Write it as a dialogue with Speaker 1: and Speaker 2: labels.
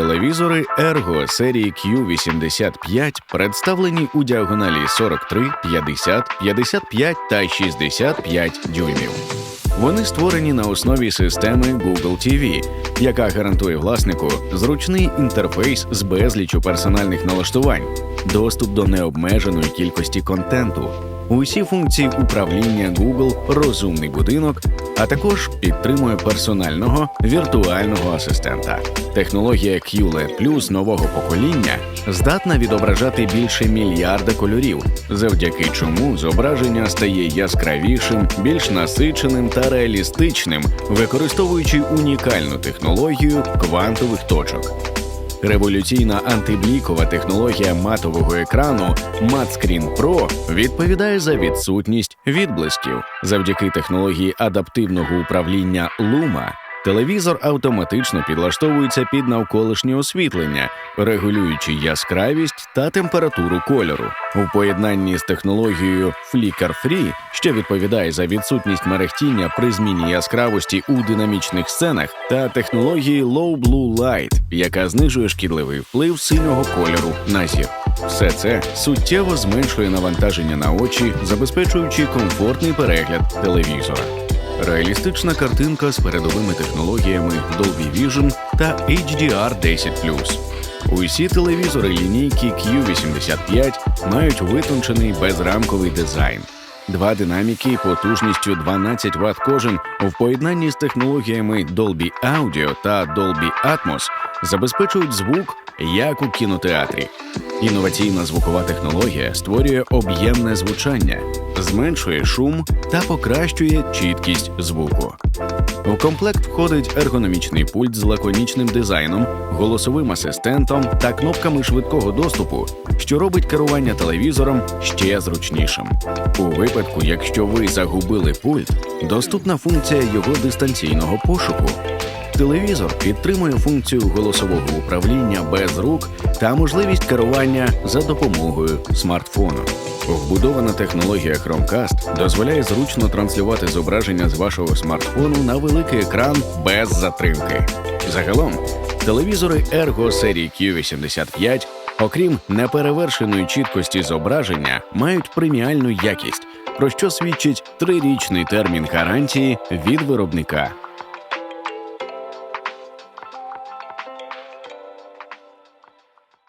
Speaker 1: Телевізори Ergo серії Q85 представлені у діагоналі 43, 50, 55 та 65 дюймів. Вони створені на основі системи Google TV, яка гарантує власнику зручний інтерфейс з безліччю персональних налаштувань, доступ до необмеженої кількості контенту, усі функції управління Google Розумний будинок, а також підтримує персонального віртуального асистента. Технологія QLED Plus нового покоління здатна відображати більше мільярда кольорів, завдяки чому зображення стає яскравішим, більш насиченим та реалістичним, використовуючи унікальну технологію квантових точок. Революційна антиблікова технологія матового екрану MatScreen Pro відповідає за відсутність відблисків. Завдяки технології адаптивного управління Luma телевізор автоматично підлаштовується під навколишнє освітлення, регулюючи яскравість та температуру кольору. У поєднанні з технологією Flicker Free, що відповідає за відсутність мерехтіння при зміні яскравості у динамічних сценах, та технології Low Blue Light, яка знижує шкідливий вплив синього кольору на зір. Все це суттєво зменшує навантаження на очі, забезпечуючи комфортний перегляд телевізора. Реалістична картинка з передовими технологіями Dolby Vision та HDR10+. Усі телевізори лінійки Q85 мають витончений безрамковий дизайн. Два динаміки потужністю 12 Вт кожен в поєднанні з технологіями Dolby Audio та Dolby Atmos забезпечують звук як у кінотеатрі. Інноваційна звукова технологія створює об'ємне звучання, зменшує шум та покращує чіткість звуку. У комплект входить ергономічний пульт з лаконічним дизайном, голосовим асистентом та кнопками швидкого доступу, що робить керування телевізором ще зручнішим. У випадку, якщо ви загубили пульт, доступна функція його дистанційного пошуку. Телевізор підтримує функцію голосового управління без рук та можливість керування за допомогою смартфону. Вбудована технологія Chromecast дозволяє зручно транслювати зображення з вашого смартфону на великий екран без затримки. Загалом, телевізори Ergo серії Q85, окрім неперевершеної чіткості зображення, мають преміальну якість, про що свідчить трирічний термін гарантії від виробника.